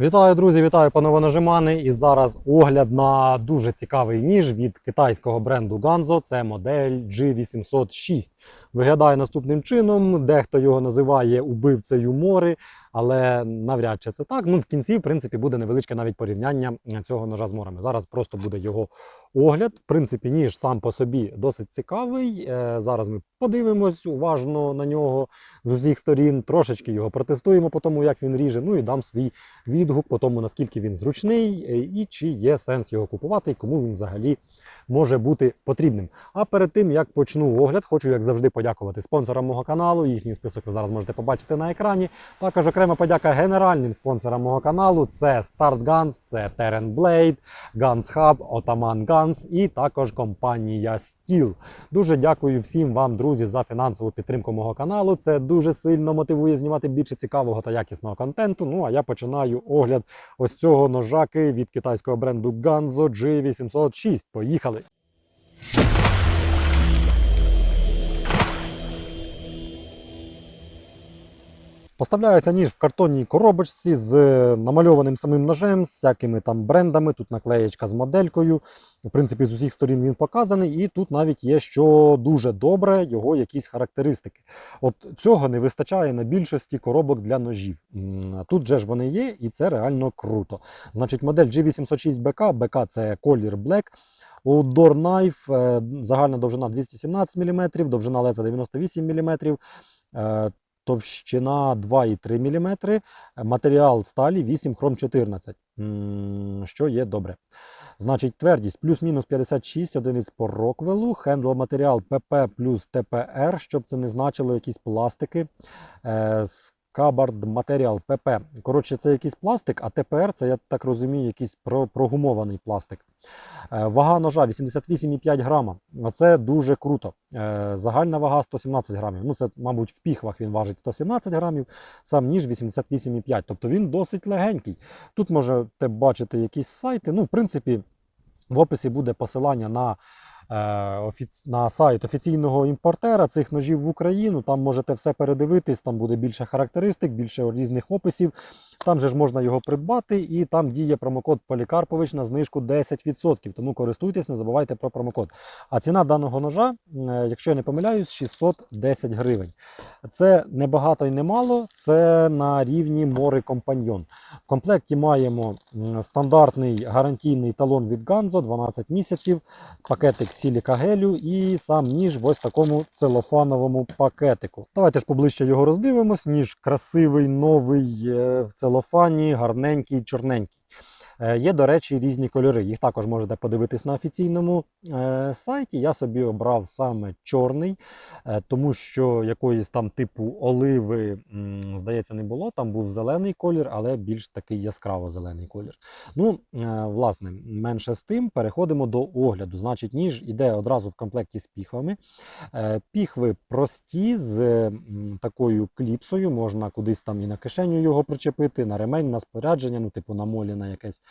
Вітаю, друзі! Вітаю панове нажимани. І зараз огляд на дуже цікавий ніж від китайського бренду Ganzo. Це модель G806. Виглядає наступним чином. Дехто його називає убивцею мори, але навряд чи це так. Ну, в кінці, в принципі, буде невеличке навіть порівняння цього ножа з морами. Зараз просто буде його огляд. В принципі, ніж сам по собі досить цікавий. Е, Зараз ми подивимось уважно на нього з усіх сторін. Трошечки його протестуємо по тому, як він ріже. Ну і дам свій відгук по тому, наскільки він зручний е, і чи є сенс його купувати, і кому він взагалі може бути потрібним. А перед тим як почну огляд, хочу як завжди подякувати спонсорам мого каналу. Їхній список ви зараз можете побачити на екрані. Також окрема подяка генеральним спонсорам мого каналу: це Start Guns, це Terran Blade, Guns Hub, Ottoman Guns і також компанія Steel. Дуже дякую всім вам, друзі, за фінансову підтримку мого каналу. Це дуже сильно мотивує знімати більше цікавого та якісного контенту. Ну а я починаю огляд ось цього ножаки від китайського бренду Ganzo G806. Поїхали! Поставляється ніж в картонній коробочці з намальованим самим ножем, з всякими там брендами. Тут наклеєчка з моделькою. В принципі, з усіх сторін він показаний, і тут навіть є що дуже добре, його якісь характеристики. От цього не вистачає на більшості коробок для ножів. Тут же ж вони є, і це реально круто. Значить, модель G806BK, BK це колір Black. Outdoor Knife, е, загальна довжина 217 мм, довжина леза 98 мм, е, товщина 2,3 мм, матеріал сталі 8 хром 14, що є добре. Значить, твердість плюс-мінус 56 одиниць по Роквелу, хендл матеріал ПП плюс ТПР, щоб це не значило якісь пластики. Е, Скабард матеріал ПП. Коротше, це якийсь пластик, а ТПР це, я так розумію, якийсь прогумований пластик. Е, Вага ножа 88,5 грама. Оце дуже круто. Е, Загальна вага 117 грамів. Ну, це, мабуть, в піхвах він важить 117 грамів, сам ніж 88,5. Тобто він досить легенький. Тут можете бачити якісь сайти. Ну, в принципі, в описі буде посилання на. На сайт офіційного імпортера цих ножів в Україну. Там можете все передивитись, там буде більше характеристик, більше різних описів. Там же ж можна його придбати, і там діє промокод Полікарпович на знижку 10%. Тому користуйтесь, не забувайте про промокод. А ціна даного ножа, е, якщо я не помиляюсь, 610 гривень. Це не багато і не мало, це на рівні Мори Компаньйон. В комплекті маємо стандартний гарантійний талон від Ganzo 12 місяців, пакетик сіліка гелю і сам ніж в ось такому целофановому пакетику. Давайте ж поближче його роздивимось. Ніж красивий, новий е, в целофані, гарненький, чорненький. Е, Є, до речі, різні кольори. Їх також можете подивитись на офіційному е, сайті. Я собі обрав саме чорний, е, тому що якоїсь там типу оливи, здається, не було. Там був зелений колір, але більш такий яскраво зелений колір. Ну, власне, менше з тим, переходимо до огляду. Значить, ніж іде одразу в комплекті з піхвами. Піхви прості з такою кліпсою, можна кудись там і на кишеню його причепити, на ремень, на спорядження, ну, типу на молі на якесь.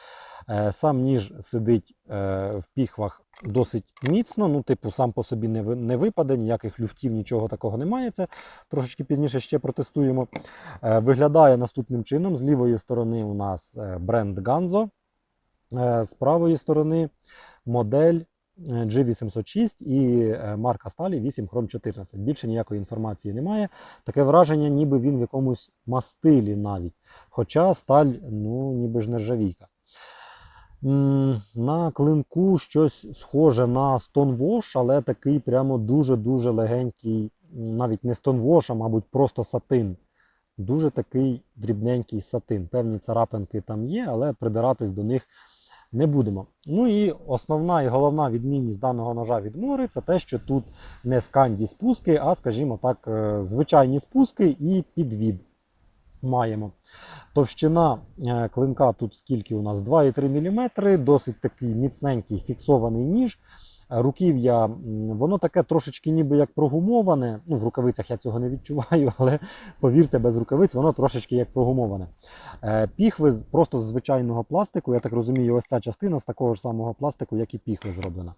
Е, Сам ніж сидить е, в піхвах досить міцно, ну, типу, сам по собі не, випаде, ніяких люфтів, нічого такого немає. Це трошечки пізніше ще протестуємо. Е, Виглядає наступним чином. З лівої сторони у нас бренд Ganzo, з правої сторони модель е, G806 і марка сталі 8 Chrome 14. Більше ніякої інформації немає. Таке враження, ніби він в якомусь мастилі навіть. Хоча сталь, ну, ніби ж нержавійка. На клинку щось схоже на Stonewash, але такий прямо дуже-дуже легенький, навіть не Stonewash, а мабуть, просто сатин. Дуже такий дрібненький сатин. Певні царапинки там є, але придиратись до них не будемо. Ну і основна і головна відмінність даного ножа від мори це те, що тут не сканді спуски, а, скажімо так, е, звичайні спуски і підвід маємо. Товщина е, клинка тут скільки у нас 2,3 мм, досить такий міцненький фіксований ніж. Руків'я, воно таке трошечки ніби як прогумоване. Ну, в рукавицях я цього не відчуваю, але повірте, без рукавиць воно трошечки як прогумоване. Е, Піхви просто з звичайного пластику, я так розумію, ось ця частина з такого ж самого пластику, як і піхви зроблена.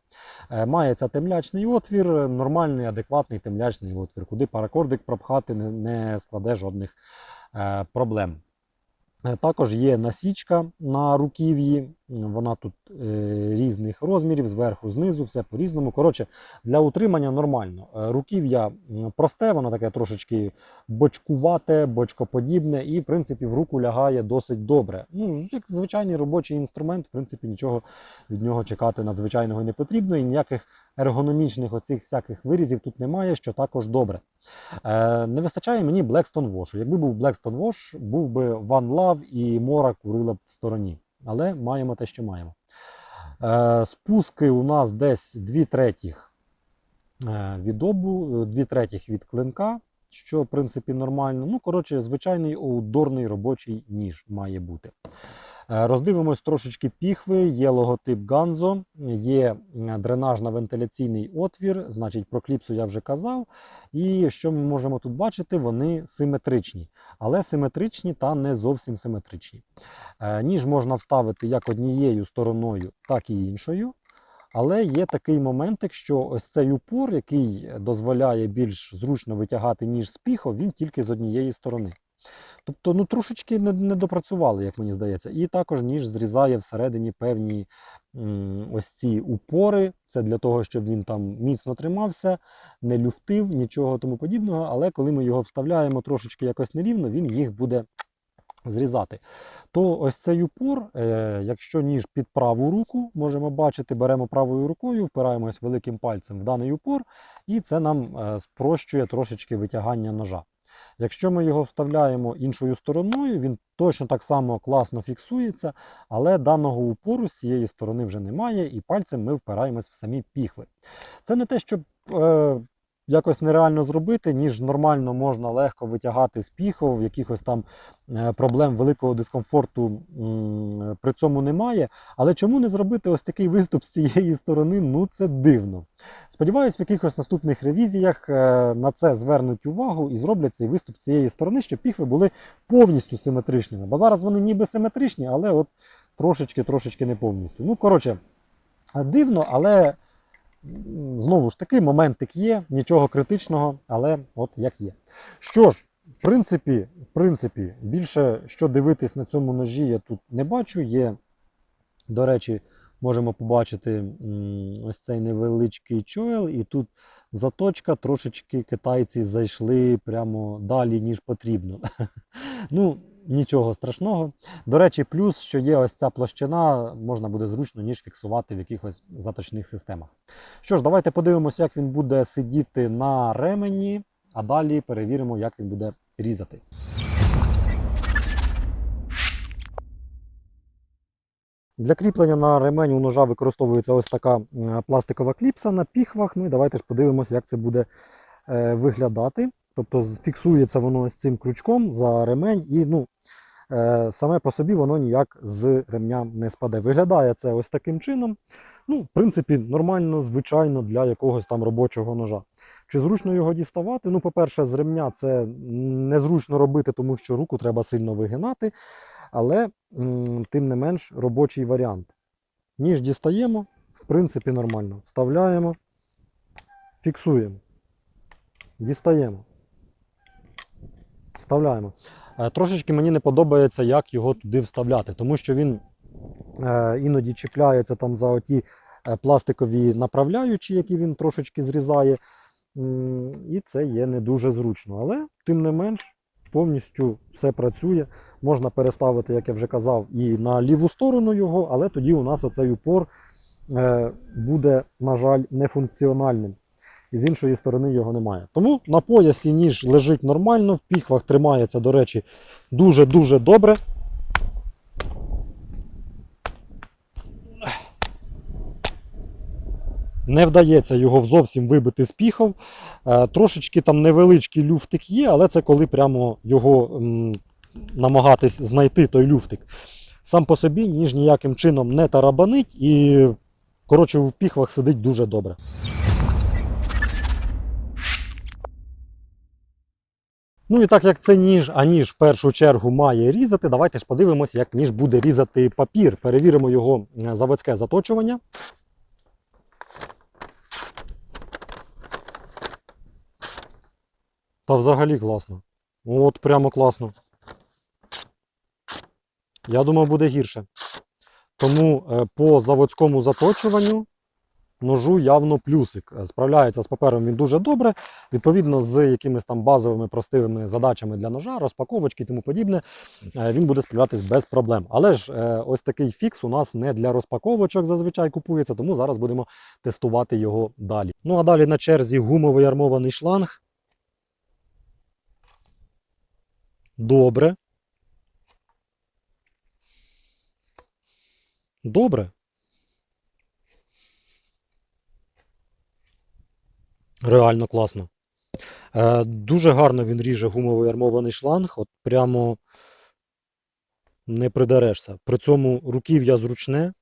Е, Мається темлячний отвір, нормальний, адекватний темлячний отвір, куди паракордик пропхати не, складе жодних проблем. Е, Також є насічка на руків'ї, вона тут е, різних розмірів, зверху, знизу, все по-різному. Коротше, для утримання нормально. Е, Руків'я просте, воно таке трошечки бочкувате, бочкоподібне, і, в принципі, в руку лягає досить добре. Ну, як звичайний робочий інструмент, в принципі, нічого від нього чекати надзвичайного не потрібно, і ніяких ергономічних оцих всяких вирізів тут немає, що також добре. Е, не вистачає мені Blackstone Wash. Якби був Blackstone Wash, був би One Love і Мора курила б в стороні. Але маємо те, що маємо. Е, спуски у нас десь 2 третіх е, від обу, 2 третіх від клинка, що в принципі нормально. Ну, коротше, звичайний аутдорний робочий ніж має бути. Е, Роздивимось трошечки піхви, є логотип Ганзо, є дренажно-вентиляційний отвір, значить про кліпсу я вже казав. І що ми можемо тут бачити? Вони симетричні, але симетричні та не зовсім симетричні. Е, Ніж можна вставити як однією стороною, так і іншою. Але є такий моментик, що ось цей упор, який дозволяє більш зручно витягати ніж з піхов, він тільки з однієї сторони. Тобто, ну трошечки не, не як мені здається. І також ніж зрізає всередині певні ось ці упори. Це для того, щоб він там міцно тримався, не люфтив, нічого тому подібного. Але коли ми його вставляємо трошечки якось нерівно, він їх буде зрізати. То ось цей упор, е, якщо ніж під праву руку, можемо бачити, беремо правою рукою, впираємось великим пальцем в даний упор, і це нам е, спрощує трошечки витягання ножа. Якщо ми його вставляємо іншою стороною, він точно так само класно фіксується, але даного упору з цієї сторони вже немає, і пальцем ми впираємось в самі піхви. Це не те, щоб е, якось нереально зробити, ніж нормально можна легко витягати з піхов, якихось там е, проблем великого дискомфорту при цьому немає. Але чому не зробити ось такий виступ з цієї сторони? Ну це дивно. Сподіваюсь, в якихось наступних ревізіях е, на це звернуть увагу і зроблять цей виступ з цієї сторони, щоб піхви були повністю симетричними. Бо зараз вони ніби симетричні, але от трошечки-трошечки не повністю. Ну, коротше, дивно, але знову ж таки, моментик є, нічого критичного, але от як є. Що ж, в принципі, в принципі, більше що дивитись на цьому ножі, я тут не бачу. Є, до речі, можемо побачити ось цей невеличкий чойл, і тут заточка, трошечки китайці зайшли прямо далі, ніж потрібно. ну, нічого страшного. До речі, плюс, що є ось ця площина, можна буде зручно ніж фіксувати в якихось заточних системах. Що ж, давайте подивимося, як він буде сидіти на ремені, а далі перевіримо, як він буде різати. Для кріплення на ремень у ножа використовується ось така пластикова кліпса на піхвах. Ну і давайте ж подивимося, як це буде е, виглядати. Тобто фіксується воно ось цим крючком за ремень, і ну, е, саме по собі воно ніяк з ремня не спаде. Виглядає це ось таким чином. Ну, в принципі, нормально, звичайно, для якогось там робочого ножа. Чи зручно його діставати? Ну, по-перше, з ремня це незручно робити, тому що руку треба сильно вигинати. Але тим не менш робочий варіант. Ніж дістаємо, в принципі, нормально. Вставляємо, фіксуємо. Дістаємо. Вставляємо. Е, Трошечки мені не подобається, як його туди вставляти, тому що він е, іноді чіпляється там за оті е, пластикові направляючі, які він трошечки зрізає. І це є не дуже зручно. Але тим не менш повністю все працює. Можна переставити, як я вже казав, і на ліву сторону його, але тоді у нас оцей упор буде, на жаль, нефункціональним. І з іншої сторони його немає. Тому на поясі ніж лежить нормально, в піхвах тримається, до речі, дуже-дуже добре. Не вдається його зовсім вибити з піхов. Е, Трошечки там невеличкий люфтик є, але це коли прямо його намагатись знайти той люфтик. Сам по собі ніж ніяким чином не тарабанить і, коротше, в піхвах сидить дуже добре. Ну і так як це ніж, а ніж в першу чергу має різати, давайте ж подивимося, як ніж буде різати папір. Перевіримо його е, заводське заточування. Та взагалі класно. От прямо класно. Я думав, буде гірше. Тому е, по заводському заточуванню ножу явно плюсик. Е, Справляється з папером він дуже добре. Відповідно, з якимись там базовими простими задачами для ножа, розпаковочки і тому подібне, е, він буде справлятись без проблем. Але ж е, ось такий фікс у нас не для розпаковочок зазвичай купується, тому зараз будемо тестувати його далі. Ну а далі на черзі гумовий армований шланг. Добре. Добре. Реально класно. Е, дуже гарно він ріже гумовий армований шланг. От прямо не придерешся. При цьому руків'я зручне,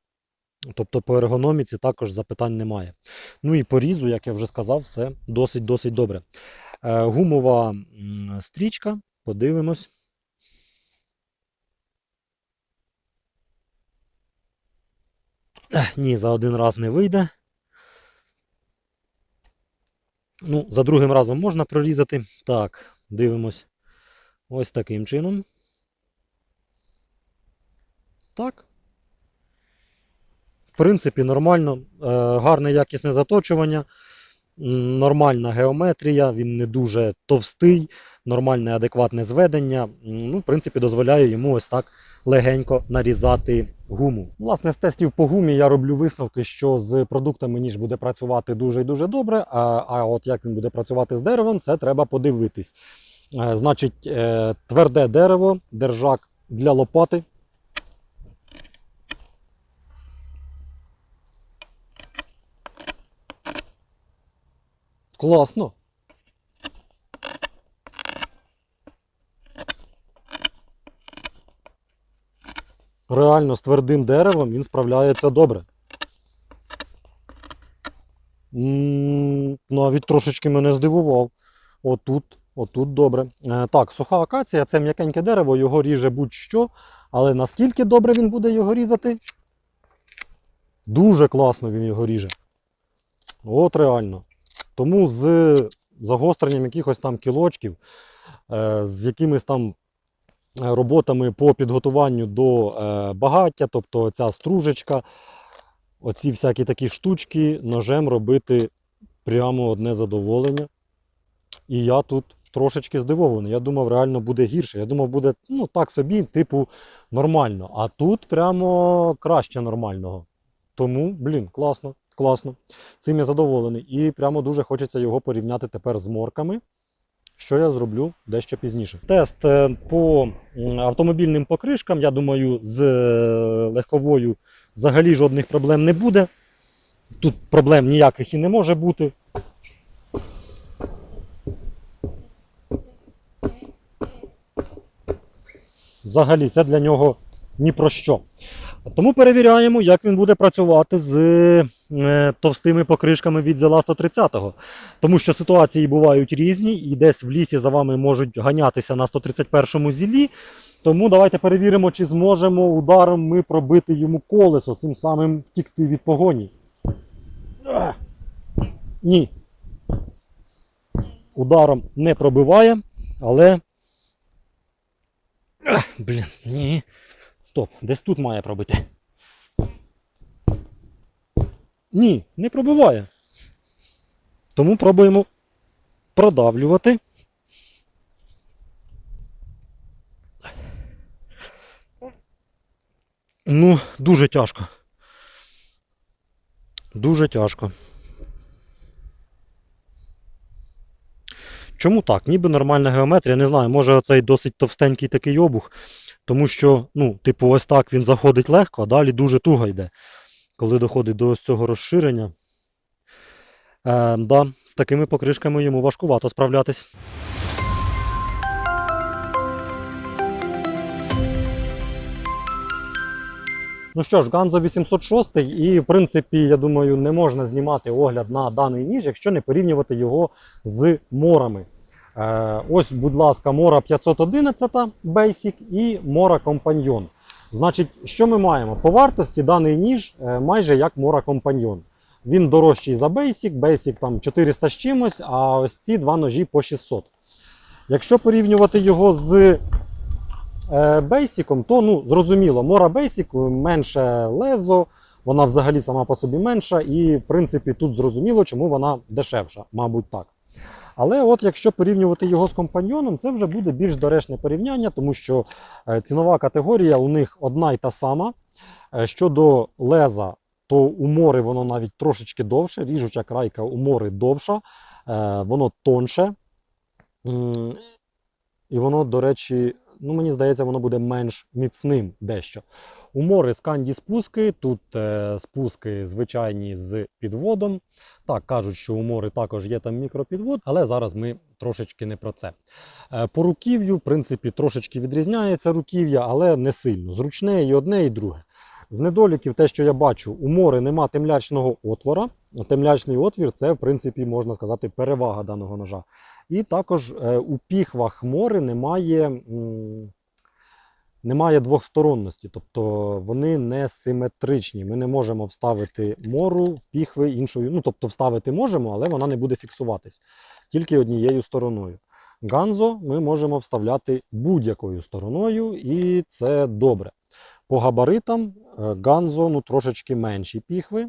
тобто по ергономіці також запитань немає. Ну і по різу, як я вже сказав, все досить-досить добре. Е, гумова стрічка, подивимось. Ні, за один раз не вийде. Ну, за другим разом можна прорізати. Так, дивимось. Ось таким чином. Так. В принципі, нормально. Е, гарне якісне заточування. Нормальна геометрія, він не дуже товстий, нормальне адекватне зведення. Ну, в принципі, дозволяє йому ось так легенько нарізати гуму. Власне, з тестів по гумі я роблю висновки, що з продуктами ніж буде працювати дуже і дуже добре. А, а от як він буде працювати з деревом, це треба подивитись. Е, значить, е, тверде дерево, держак для лопати. Класно. Реально з твердим деревом він справляється добре. Навіть трошечки мене здивував. Отут, отут добре. Е, так, суха акація це м'якеньке дерево, його ріже будь-що. Але наскільки добре він буде його різати? Дуже класно він його ріже. От реально. Тому з загостренням якихось там кілочків, е, з якимись там роботами по підготуванню до е, багаття, тобто ця стружечка, оці всякі такі штучки ножем робити прямо одне задоволення. І я тут трошечки здивований. Я думав, реально буде гірше. Я думав, буде ну, так собі, типу, нормально. А тут прямо краще нормального. Тому, блін, класно, класно. Цим я задоволений. І прямо дуже хочеться його порівняти тепер з морками, що я зроблю дещо пізніше. Тест е, по автомобільним покришкам, я думаю, з е, легковою взагалі жодних проблем не буде. Тут проблем ніяких і не може бути. Взагалі, це для нього ні про що. Тому перевіряємо, як він буде працювати з е, товстими покришками від зела 130-го. Тому що ситуації бувають різні, і десь в лісі за вами можуть ганятися на 131-му зілі. Тому давайте перевіримо, чи зможемо ударом ми пробити йому колесо, цим самим втікти від погоні. Ні. Ударом не пробиває, але. Блін, ні. Стоп, десь тут має пробити. Ні, не пробиває. Тому пробуємо продавлювати. Ну, дуже тяжко. Дуже тяжко. Чому так? Ніби нормальна геометрія, не знаю, може оцей досить товстенький такий обух, тому що, ну, типу, ось так він заходить легко, а далі дуже туго йде. Коли доходить до ось цього розширення. Е, да, з такими покришками йому важкувато справлятись. Ну що ж, Ганзо 806, і в принципі, я думаю, не можна знімати огляд на даний ніж, якщо не порівнювати його з морами. Е, ось, будь ласка, Мора 511 Basic і Мора Companion. Значить, що ми маємо? По вартості даний ніж е, майже як Мора Companion. Він дорожчий за Basic, Basic там 400 з чимось, а ось ці два ножі по 600. Якщо порівнювати його з е, бейсіком, то ну, зрозуміло, Мора Basic менше лезо, вона взагалі сама по собі менша, і в принципі тут зрозуміло, чому вона дешевша, мабуть так. Але от якщо порівнювати його з компаньйоном, це вже буде більш доречне порівняння, тому що е, цінова категорія у них одна й та сама. Е, Щодо леза, то у мори воно навіть трошечки довше, ріжуча крайка у мори довша, е, воно тонше. І воно, до речі, ну мені здається, воно буде менш міцним дещо. У мори сканді спуски, тут е, спуски звичайні з підводом. Так, кажуть, що у мори також є там мікропідвод, але зараз ми трошечки не про це. Е, По руків'ю, в принципі, трошечки відрізняється руків'я, але не сильно. Зручне і одне, і друге. З недоліків, те, що я бачу, у мори нема темлячного отвора. Темлячний отвір це, в принципі, можна сказати, перевага даного ножа. І також е, у піхвах мори немає, м, немає двохсторонності, тобто вони не симетричні. Ми не можемо вставити мору в піхви іншою. Ну, тобто вставити можемо, але вона не буде фіксуватись тільки однією стороною. Ганзо ми можемо вставляти будь-якою стороною, і це добре. По габаритам е, Ганзо ну, трошечки менші піхви.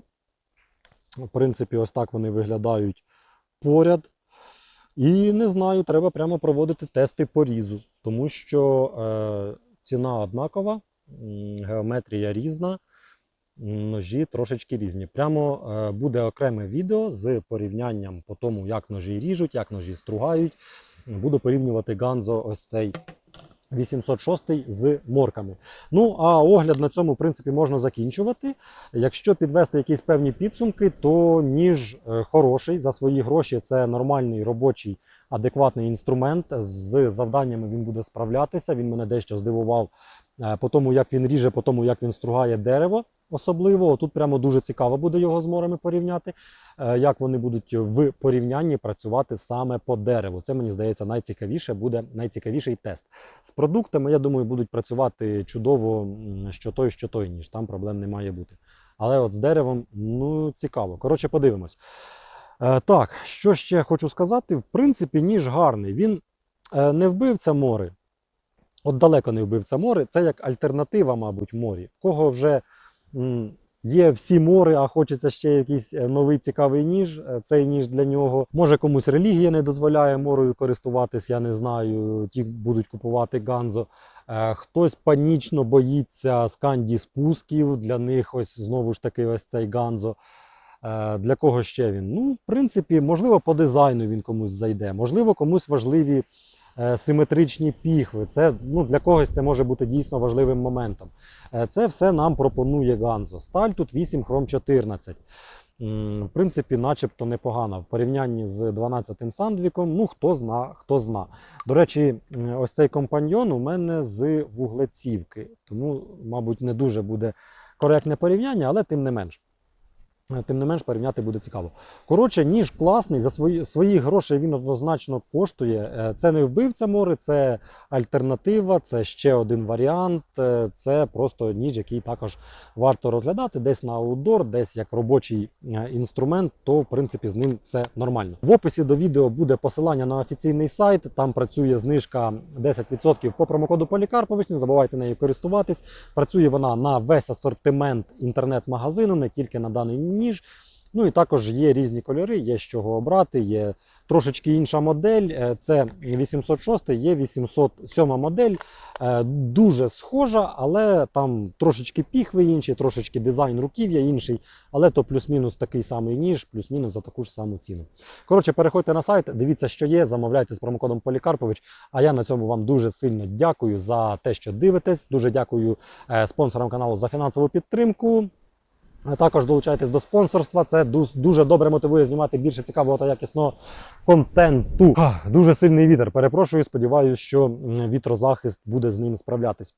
В принципі, ось так вони виглядають поряд. І не знаю, треба прямо проводити тести порізу, тому що е, ціна однакова, геометрія різна, ножі трошечки різні. Прямо е, буде окреме відео з порівнянням по тому, як ножі ріжуть, як ножі стругають. Буду порівнювати Ганзо ось цей 806 з морками. Ну, а огляд на цьому, в принципі, можна закінчувати. Якщо підвести якісь певні підсумки, то ніж е, хороший за свої гроші. Це нормальний робочий, адекватний інструмент. З завданнями він буде справлятися. Він мене дещо здивував е, по тому, як він ріже, по тому, як він стругає дерево. Особливо тут прямо дуже цікаво буде його з морами порівняти, е, як вони будуть в порівнянні працювати саме по дереву. Це мені здається найцікавіше буде найцікавіший тест. З продуктами, я думаю, будуть працювати чудово, що той, що той ніж. Там проблем не має бути. Але от з деревом, ну, цікаво. Коротше, подивимось. Е, так, що ще хочу сказати? В принципі, ніж гарний. Він е, не вбивця мори. От далеко не вбивця мори. Це як альтернатива, мабуть, морі. В кого вже є всі мори, а хочеться ще якийсь е, новий цікавий ніж. Цей ніж для нього. Може комусь релігія не дозволяє морою користуватись, я не знаю. Ті будуть купувати ганзо. Хтось панічно боїться сканді спусків. Для них ось знову ж таки ось цей ганзо. Е, Для кого ще він? Ну, в принципі, можливо, по дизайну він комусь зайде, можливо, комусь важливі е, симетричні піхви. Це ну, для когось це може бути дійсно важливим моментом. Е, Це все нам пропонує Ганзо. Сталь тут 8 хром 14. В принципі, начебто непогано. В порівнянні з 12-м сандвіком, ну хто зна, хто зна. До речі, ось цей компаньйон у мене з вуглецівки. Тому, мабуть, не дуже буде коректне порівняння, але тим не менш. Е, Тим не менш, порівняти буде цікаво. Коротше, ніж класний, за свої, свої гроші він однозначно коштує. Е, Це не вбивця мори, це альтернатива, це ще один варіант. Е, Це просто ніж, який також варто розглядати десь на аутдор, десь як робочий інструмент, то в принципі з ним все нормально. В описі до відео буде посилання на офіційний сайт. Там працює знижка 10% по промокоду Полікарпович. Не забувайте нею користуватись. Працює вона на весь асортимент інтернет-магазину, не тільки на даний ніж. Ну і також є різні кольори, є з чого обрати, є трошечки інша модель. Е, Це 806, є 807 модель. Е, Дуже схожа, але там трошечки піхви інші, трошечки дизайн руків'я інший, але то плюс-мінус такий самий ніж, плюс-мінус за таку ж саму ціну. Коротше, переходьте на сайт, дивіться, що є, замовляйте з промокодом Полікарпович. А я на цьому вам дуже сильно дякую за те, що дивитесь. Дуже дякую е, спонсорам каналу за фінансову підтримку. Також долучайтесь до спонсорства. Це дуже добре мотивує знімати більше цікавого та якісного контенту. Дуже сильний вітер. Перепрошую, сподіваюся, що вітрозахист буде з ним справлятись.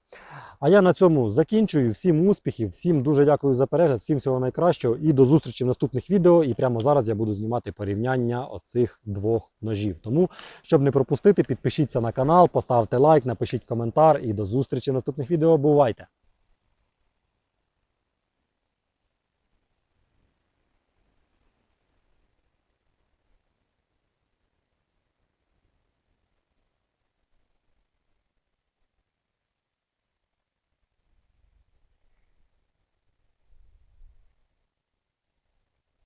А я на цьому закінчую. Всім успіхів, всім дуже дякую за перегляд, всім всього найкращого і до зустрічі в наступних відео. І прямо зараз я буду знімати порівняння оцих двох ножів. Тому, щоб не пропустити, підпишіться на канал, поставте лайк, напишіть коментар і до зустрічі в наступних відео. Бувайте!